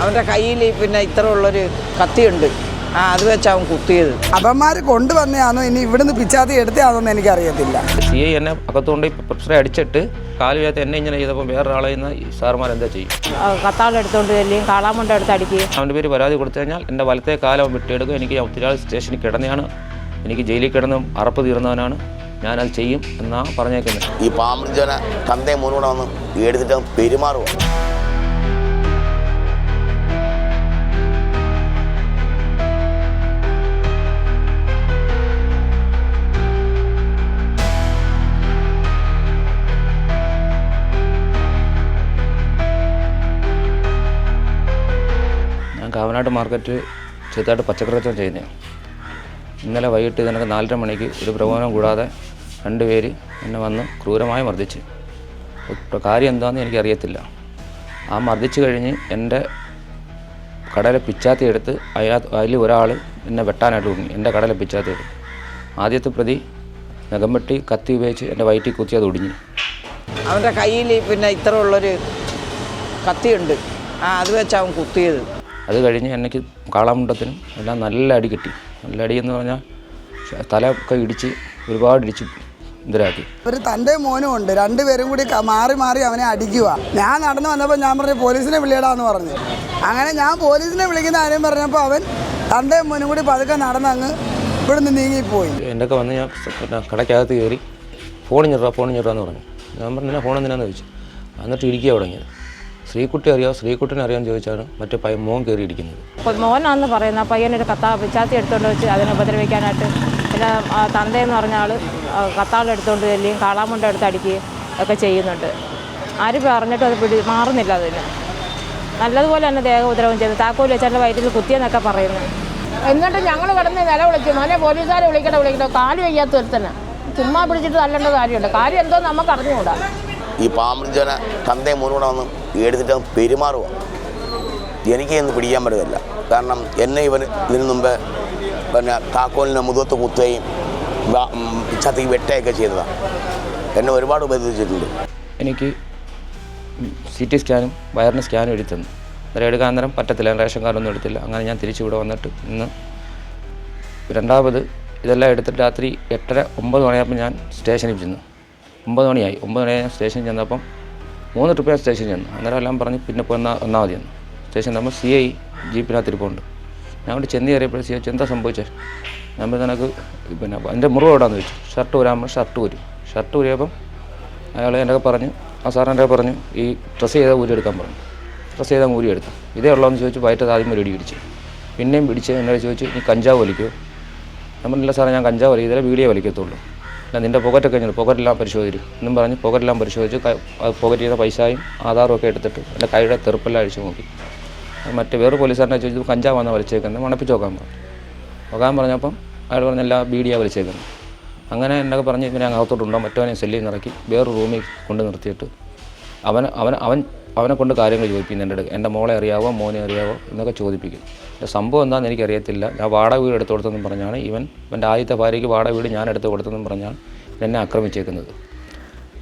അവന്റെ കയ്യിൽ പിന്നെ ഇത്ര ഉള്ളൊരു കത്തിയുണ്ട്. ആ അത് വെച്ച് അവൻ കുത്തിയത്. അപ്പന്മാർ കൊണ്ടുവന്നതാണോ? ഇനി ഇവിടുന്ന് പിച്ചാത്തി എടുത്തതാണോന്ന് എനിക്കറിയത്തില്ല. സി ഐ എന്നെ അകത്തുകൊണ്ട് പ്രഷറെ അടിച്ചിട്ട് കാൽ വേഗത്ത് എന്നെ ഇങ്ങനെ ചെയ്തപ്പോൾ വേറൊരാളെ നിന്ന് ഈ സാറുമാർ എന്താ ചെയ്യും? കത്താളെടുത്തോണ്ട് ചെല്ലും കാളാമുണ്ട എടുത്ത് അടിക്കുകയും അവന്റെ പേര് പരാതി കൊടുത്തു കഴിഞ്ഞാൽ എന്റെ വലത്തെ കാലം വിട്ടെടുക്കും. എനിക്ക് ഒത്തിരി സ്റ്റേഷനിൽ കിടന്നതാണ് എനിക്ക് ജയിലിൽ കിടന്നും അറപ്പ് തീർന്നവനാണ്. ഞാനത് ചെയ്യും എന്നാ പറഞ്ഞേക്കുന്നത്. ഈ പാമ്പിടിച്ചവനെ തന്തേ മുന്നൂടെ വന്ന് എടുത്തിട്ട് പെരുമാറുക കാവനാട് മാർക്കറ്റ് ചെറുതായിട്ട് പച്ചക്കറി കച്ചവടം ഇന്നലെ വൈകിട്ട് ഇതിനൊക്കെ നാലര മണിക്ക് ഒരു പ്രകോപനം കൂടാതെ രണ്ടുപേര് എന്നെ വന്ന് ക്രൂരമായി മർദ്ദിച്ച്. കാര്യം എന്താണെന്ന് എനിക്കറിയത്തില്ല ആ മർദ്ദിച്ച് കഴിഞ്ഞ് എന്റെ കടയിലെ പിച്ചാത്തി എടുത്ത് അതിനകത്ത് അതിൽ ഒരാൾ എന്നെ വെട്ടാനായിട്ട് തുടങ്ങി എന്റെ കടയിലെ പിച്ചാത്തി എടുത്ത്. ആദ്യത്തെ പ്രതി നഖം കത്തി ഉപയോഗിച്ച് എന്റെ വയറ്റിൽ കുത്തി അത് ഒടിഞ്ഞു. അവന്റെ കയ്യിൽ പിന്നെ ഇത്ര ഉള്ളൊരു കത്തിയുണ്ട്. ആ അത് വെച്ച് അവൻ കുത്തിയത്. അത് കഴിഞ്ഞ് എനിക്ക് കാളാമുണ്ടത്തിനും എല്ലാം നല്ല അടി കിട്ടി. നല്ല അടി എന്ന് പറഞ്ഞാൽ തലയൊക്കെ ഇടിച്ച് ഒരുപാട് ഇടിച്ച് ഇതിലാക്കി ഒരു തന്റെ മോനും ഉണ്ട്. രണ്ടുപേരും കൂടി മാറി മാറി അവനെ അടിക്കുക ഞാൻ നടന്നു വന്നപ്പോൾ ഞാൻ പറഞ്ഞു പോലീസിനെ വിളിയടാന്ന് പറഞ്ഞു. അങ്ങനെ ഞാൻ പോലീസിനെ വിളിക്കുന്ന കാര്യം പറഞ്ഞപ്പോൾ അവൻ തന്റെ മോനും കൂടി പതുക്കെ നടന്ന് അങ്ങ് ഇവിടുന്ന് നീങ്ങിപ്പോയി. എന്റെ ഒക്കെ വന്ന് ഞാൻ കടയ്ക്കകത്ത് കയറി ഫോൺ ഞെട്ടാ ഫോൺ ഞെറാന്ന് പറഞ്ഞു. ഞാൻ പറഞ്ഞു ഫോൺ എന്തിനാന്ന് ചോദിച്ചു? എന്നിട്ട് ഇരിക്കുക തുടങ്ങിയത്. ശ്രീകുട്ടി അറിയോ? ശ്രീകുട്ടിനെ അറിയാൻ ചോദിച്ചാണ് മറ്റേ പയ്യൻ മോൻ കയറിയിരിക്കുന്നത്. അപ്പോൾ മോനാന്ന് പറയുന്ന പയ്യനൊരു കത്താ പിച്ചാത്തി എടുത്തോണ്ട് വെച്ച് അതിനെ ഉപദ്രവിക്കാനായിട്ട് പിന്നെ തന്തയെന്ന് പറഞ്ഞ ആൾ കത്താളെടുത്തോണ്ട് ചെല്ലുകയും കാളാമുണ്ട എടുത്ത് അടിക്കുകയും ഒക്കെ ചെയ്യുന്നുണ്ട്. ആര് പറഞ്ഞിട്ടും അത് പിടി മാറുന്നില്ല അതിന്. നല്ലതുപോലെ തന്നെ ദേഹ ഉപദ്രവം ചെയ്തു താക്കോൽ വെച്ചാൽ വയറ്റിൽ കുത്തിയെന്നൊക്കെ പറയുന്നു. എന്നിട്ട് ഞങ്ങൾ കിടന്ന് നില വിളിച്ചു മോനെ പോലീസുകാരെ വിളിക്കട്ടെ വിളിക്കട്ടെ. കാൽ വയ്യാത്ത ഒരുത്തന്നെ ചുമ്മാ പിടിച്ചിട്ട് തല്ലേണ്ട കാര്യമുണ്ട് കാര്യം എന്തോ നമുക്ക് അറിഞ്ഞുകൂടാ. ഈ പാമ്പിടിച്ചവനെ തന്തേ മുന്നൂടെ വന്ന് എടുത്തിട്ട് പെരുമാറുക. എനിക്ക് ഇന്ന് പിടിക്കാൻ പറ്റത്തില്ല. കാരണം എന്നെ ഇവൻ ഇതിനു മുമ്പ് പിന്നെ താക്കോലിനെ മുഖത്ത് കുത്തുകയും ചത്തി വെട്ടുകയൊക്കെ ചെയ്തതാണ് എന്നെ ഒരുപാട് ഉപദ്രവിച്ചിട്ടുണ്ട്. എനിക്ക് സി ടി സ്കാനും വയറിന് സ്കാനും എടുത്തു തന്നു അന്നേരം എടുക്കാൻ നേരം പറ്റത്തില്ല. റേഷൻ കാർഡൊന്നും എടുത്തില്ല. അങ്ങനെ ഞാൻ തിരിച്ചു ഇവിടെ വന്നിട്ട് ഇന്ന് രണ്ടാമത് ഇതെല്ലാം എടുത്തിട്ട് രാത്രി എട്ടര ഒമ്പത് മണിയായപ്പോൾ ഞാൻ സ്റ്റേഷനിൽ ചെന്നു. ഒമ്പത് മണിയായി ഒമ്പത് മണി സ്റ്റേഷനിൽ ചെന്നപ്പം മൂന്ന് ട്രിപ്പ് ഞാൻ സ്റ്റേഷനിൽ ചെന്നു. അന്നേരം എല്ലാം പറഞ്ഞ് പിന്നെ പോയി എന്നാൽ ഒന്നാ മതി എന്ന് സ്റ്റേഷൻ നമ്മൾ സി ഐ ജീപ്പിനകത്ത് ഇരിപ്പുണ്ട് ഞാൻ അവിടെ ചെന്ന് കയറിയപ്പോൾ സി ഐ എന്താ സംഭവിച്ചത് ഞാൻ പറഞ്ഞു നിനക്ക് പിന്നെ എന്റെ മുറിവ് എവിടെയാണെന്ന് ചോദിച്ചു. ഷർട്ട് ഊരാകുമ്പോൾ ഷർട്ട് ഊരി. ഷർട്ട് ഊരിയപ്പം അയാൾ എന്റെ പറഞ്ഞു ആ സാറിന്റെ പറഞ്ഞു ഈ ഡ്രസ്സ് ചെയ്ത ഊരി എടുക്കാൻ പറഞ്ഞു. ഡ്രസ്സ് ചെയ്താൽ ഊരി എടുത്തു. ഇതേ ഉള്ളതെന്ന് ചോദിച്ചു വയറ്റത്ത് ആദ്യം ഒരു ഇടി പിടിച്ച്. പിന്നെയും പിടിച്ച് എന്നോട് ചോദിച്ചു നീ കഞ്ചാവ് വലിക്കുമോ ഞാൻ പറഞ്ഞില്ല സാറേ ഞാൻ കഞ്ചാവ് വലിക്കും ഇതിലെ വീഡിയോ വലിക്കത്തുള്ളൂ. അല്ല നിന്റെ പോക്കറ്റൊക്കെ കഴിഞ്ഞു പോക്കറ്റെല്ലാം പരിശോധിച്ചു എന്നും പറഞ്ഞ് പോക്കറ്റെല്ലാം പരിശോധിച്ച് പോക്കറ്റ് ചെയ്ത പൈസയും ആധാറും ഒക്കെ എടുത്തിട്ട് എന്റെ കൈയുടെ തെറുപ്പെല്ലാം അഴിച്ചു നോക്കി മറ്റേ വേറെ പോലീസുകാരനെ ചോദിച്ചു കഞ്ചാവാണ് വലിച്ചേക്കുന്നത്? മണപ്പിച്ച് നോക്കാൻ പറഞ്ഞു നോക്കാൻ പറഞ്ഞപ്പം അയാൾ പറഞ്ഞ എല്ലാ ബീഡിയാണ് വലിച്ചേക്കുന്നത്. അങ്ങനെ എന്നൊക്കെ പറഞ്ഞ് ഇവനെ അകത്തോട്ടുണ്ടോ മറ്റവനെ സെല്ലിൽ നിന്ന് ഇറക്കി വേറെ റൂമിൽ കൊണ്ട് നിർത്തിയിട്ട് അവൻ അവൻ അവൻ അവനെ കൊണ്ട് കാര്യങ്ങൾ ചോദിപ്പിക്കുന്നു എന്റെ അടുത്ത് എന്റെ മോളെ അറിയാവോ മോനെ അറിയാവോ എന്നൊക്കെ ചോദിപ്പിക്കും. എന്റെ സംഭവം എന്താണെന്ന് എനിക്കറിയത്തില്ല. ഞാൻ വാടക വീട് എടുത്തു കൊടുത്തെന്നും പറഞ്ഞാണ് ഇവൻ എന്റെ ആദ്യത്തെ ഭാര്യയ്ക്ക് വാടക വീട് ഞാൻ എടുത്തു കൊടുത്തെന്നും പറഞ്ഞാണ് എന്നെ ആക്രമിച്ചേക്കുന്നത്.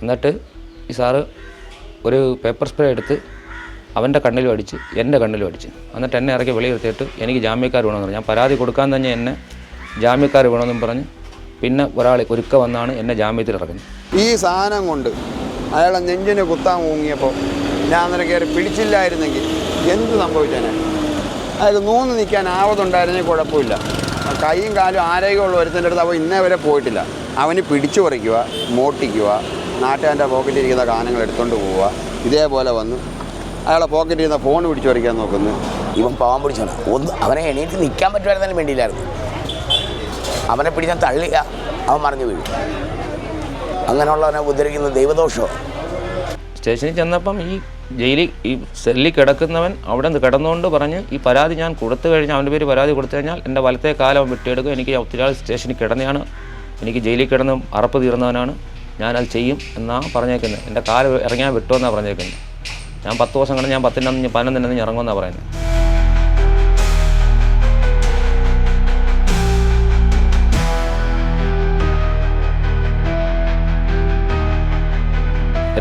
എന്നിട്ട് ഈ സാറ് ഒരു പേപ്പർ സ്പ്രേ എടുത്ത് അവന്റെ കണ്ണിലും അടിച്ച് എന്റെ കണ്ണിലും അടിച്ച്. എന്നിട്ട് എന്നെ ഇറക്കി വെളിയിൽ നിർത്തിയിട്ട് എനിക്ക് ജാമ്യക്കാർ വേണമെന്ന് പറഞ്ഞു. ഞാൻ പരാതി കൊടുക്കാൻ തന്നെ എന്നെ ജാമ്യക്കാർ വേണമെന്നും പറഞ്ഞ് പിന്നെ ഒരാൾ ഒരുക്ക വന്നാണ് എന്നെ ജാമ്യത്തിൽ ഇറക്കുന്നത്. ഈ സാധനം കൊണ്ട് അയാളെ നെഞ്ചിന് കുത്താൻ ഊങ്ങിയപ്പോൾ ഞാൻ അന്നേരം കയറി പിടിച്ചില്ലായിരുന്നെങ്കിൽ എന്ത് സംഭവിച്ചേനെ? അയാൾക്ക് നൂന്ന് നിൽക്കാൻ ആവതുണ്ടായിരുന്നെങ്കിൽ കുഴപ്പമില്ല. കൈയും കാലും ആരോഗ്യമുള്ള ഒരുത്തിന്റെ അടുത്ത് അപ്പോൾ ഇന്നേ വരെ പോയിട്ടില്ല. അവന് പിടിച്ചു പറിക്കുക മോട്ടിക്കുക നാട്ടുകാരന്റെ പോക്കറ്റിൽ ഇരിക്കുന്ന ഗാനങ്ങൾ എടുത്തുകൊണ്ട് പോവുക. ഇതേപോലെ വന്ന് അയാളെ പോക്കറ്റിൽ ഇരുന്ന ഫോൺ പിടിച്ചു പറിക്കാൻ നോക്കുന്നു. ഇവൻ പാവം പിടിച്ചാണ് ഒന്ന് അവനെ എണീറ്റ് നിൽക്കാൻ പറ്റുമായിരുന്നാലും വേണ്ടിയില്ലായിരുന്നു. അവനെ പിടിച്ചാൽ തള്ളിയ അവൻ മറിഞ്ഞു വീഴും. അങ്ങനെയുള്ളവനെ ഉദ്ധരിക്കുന്ന ദൈവദോഷമോ സ്റ്റേഷനിൽ ചെന്നപ്പം ഈ ജയിലിൽ ഈ സെല്ലിൽ കിടക്കുന്നവൻ അവിടെ നിന്ന് കിടന്നുകൊണ്ട് പറഞ്ഞ് ഈ പരാതി ഞാൻ കൊടുത്തു കഴിഞ്ഞാൽ അവന്റെ പേര് പരാതി കൊടുത്തു കഴിഞ്ഞാൽ എന്റെ വലത്തെ കാലം അവൻ വിട്ടെടുക്കും. എനിക്ക് ഒത്തിരി സ്റ്റേഷനിൽ കിടന്നെയാണ്. എനിക്ക് ജയിലിൽ കിടന്ന് അറപ്പ് തീർന്നവനാണ്. ഞാനത് ചെയ്യും എന്നാണ് പറഞ്ഞേക്കുന്നത്. എന്റെ കാൽ ഇറങ്ങിയാൽ വിട്ടുമെന്നാണ് പറഞ്ഞേക്കുന്നത്. ഞാൻ പത്ത് ദിവസം കണ്ട് ഞാൻ പതിനൊന്നിന്റെ അന്ന് ഇറങ്ങുമെന്നാണ് പറയുന്നത്.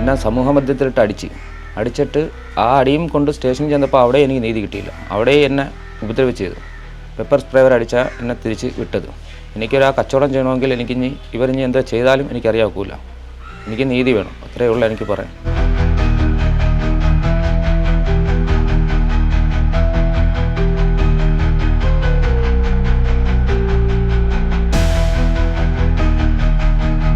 എന്നെ സമൂഹ മധ്യത്തിലിട്ട് അടിച്ച്. അടിച്ചിട്ട് ആ അടിയും കൊണ്ട് സ്റ്റേഷനിൽ ചെന്നപ്പോൾ അവിടെ എനിക്ക് നീതി കിട്ടിയില്ല. അവിടെ എന്നെ ഉപദ്രവിച്ച് ചെയ്തു. പെപ്പർ സ്പ്രേ വരെ അടിച്ചാൽ എന്നെ തിരിച്ച് വിട്ടത്. എനിക്കൊരു കച്ചവടം ചെയ്യണമെങ്കിൽ എനിക്കിനി ഇവരിനി എന്താ ചെയ്താലും എനിക്കറിയാക്കൂല എനിക്ക് നീതി വേണം. അത്രയേ ഉള്ളൂ എനിക്ക് പറയാൻ.